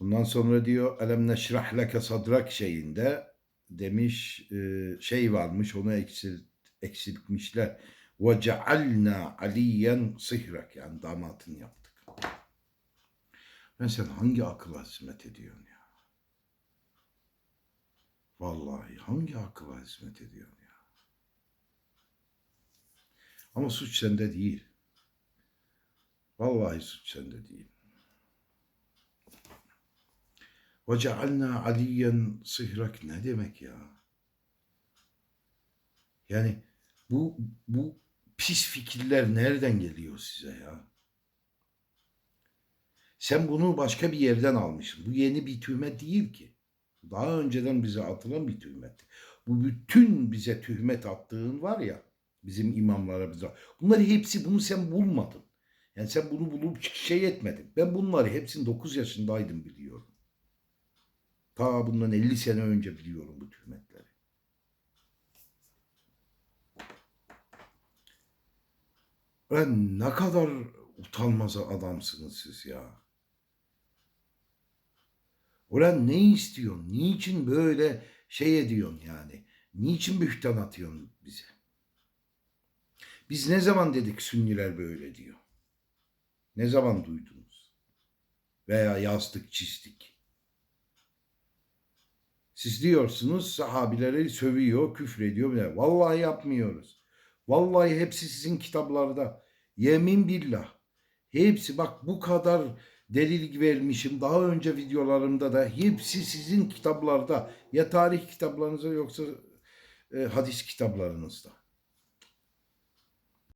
Bundan sonra diyor elem neşrah leke sadrak şeyinde demiş e, şey varmış onu eksil, eksiltmişler. Ve cealna aliyen sihrak yani damatını yaptık. Ben sen hangi akıla hizmet ediyorsun ya? Vallahi hangi akıla hizmet ediyorsun ya? Ama suç sende değil. Vallahi suç sende değil. Ve cealna aliyen sihrak ne demek ya? Yani bu bu pis fikirler nereden geliyor size ya? Sen bunu başka bir yerden almışsın. Bu yeni bir tühmet değil ki. Daha önceden bize atılan bir tühmet. Bu bütün bize tühmet attığın var ya bizim imamlara bize. Bunları hepsi bunu sen bulmadın. Yani sen bunu bulup şey etmedin. Ben bunları hepsini 9 yaşındaydım biliyorum. Ta bundan 50 sene önce biliyorum bu tühmetleri. Ben ne kadar utanmaz adamsınız siz ya. Ulan ne istiyorsun? Niçin böyle şey ediyorsun yani? Niçin bühtan atıyorsun bize? Biz ne zaman dedik Sünniler böyle diyor? Ne zaman duydunuz? Veya yazdık, çizdik. Siz diyorsunuz sahabileri sövüyor, küfrediyor. Vallahi yapmıyoruz. Vallahi hepsi sizin kitaplarda. Yemin billah. Hepsi bak bu kadar delil vermişim. Daha önce videolarımda da hepsi sizin kitaplarda. Ya tarih kitaplarınızda yoksa e, hadis kitaplarınızda.